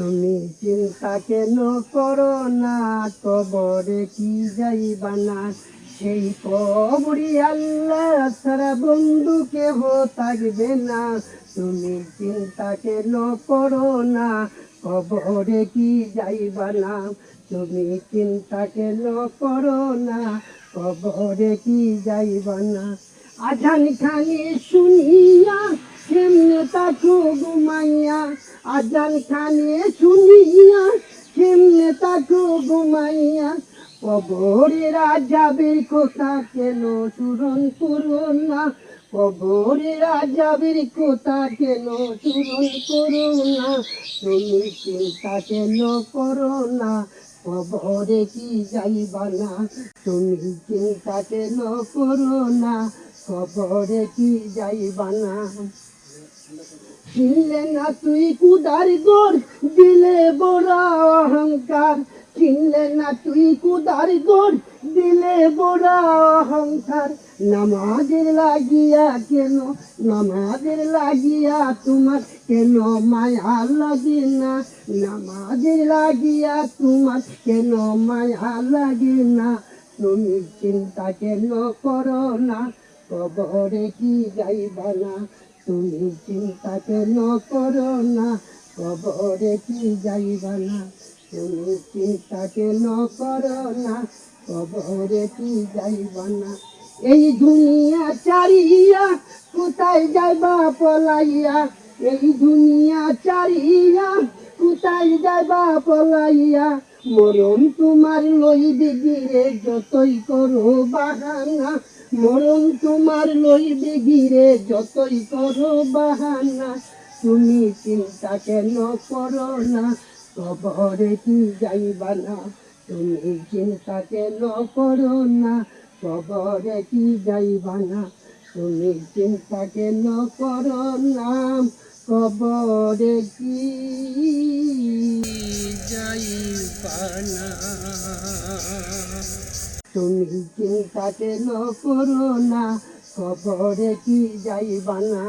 তুমি চিন্তা কেন করো না? কবরে কি যাইবা না সেই কবরি আল্লাহ সারা বন্ধু কেহ থাকবে না। তুমি চিন্তা কেন করো না? কবরে কি যাইবা না তুমি চিন্তা কেন করো না? কবরে কি যাইবা না আজান খানি শুনিয়া কেমনে তাকো ঘুমাইয়া আজান খানি শুনিয়া কেমনে তাকো ঘুমাইয়া? কবরে রাজাবের কথা কেন সুরন করো না? কবরে রাজাবের কথা কেন সুরন করো না? তুমি চিন্তা কেন করো না? কবরে কি যাইবা না? তুমি চিন্তা কেন করো না? কবরে কি যাইবা না? চিনলে না তুই কুদার গোর, দিলে বড় অহংকার। চিনলে না তুই কুদার গোর, দিলে বড় অহংকার। নামাজের লাগিয়া কেন, নামাজের লাগিয়া তোমার কেন মায়া লাগে না? নামাজের লাগিয়া তোমার কেন মায়া লাগে না? তুমি চিন্তা কেন করো না? কবরে কি যাইবা না? তুমি চিন্তা কেন করো না? কবরে কি যাইবা না? তুমি চিন্তা কেন করো না? কবরে কি যাইবা না? এই দুনিয়া চারিয়া কোথায় যাইবা পলাইয়া? এই দুনিয়া চারিয়া কোথায় যাইবা পলাইয়া? মরণ তোমার লইবে গিরে, যতই করো বাহানা মরণ তোমার লইবে গিরে, যতই করো বাহানা, তুমি চিন্তা কেন করো না? কবরে কি যাইবা না? তুমি চিন্তা কেন করো না? কবরে কি যাইবা না? তুমি চিন্তা কেন করো না? কবরে কি যাইবা না? তুমি চিন্তা কেন করো না, খবরে কি যাইবা না।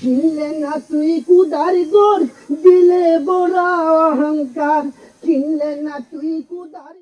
চিনলে না তুই কুদার গোর, দিলে বড় অহংকার। কিনলে না তুই কুদার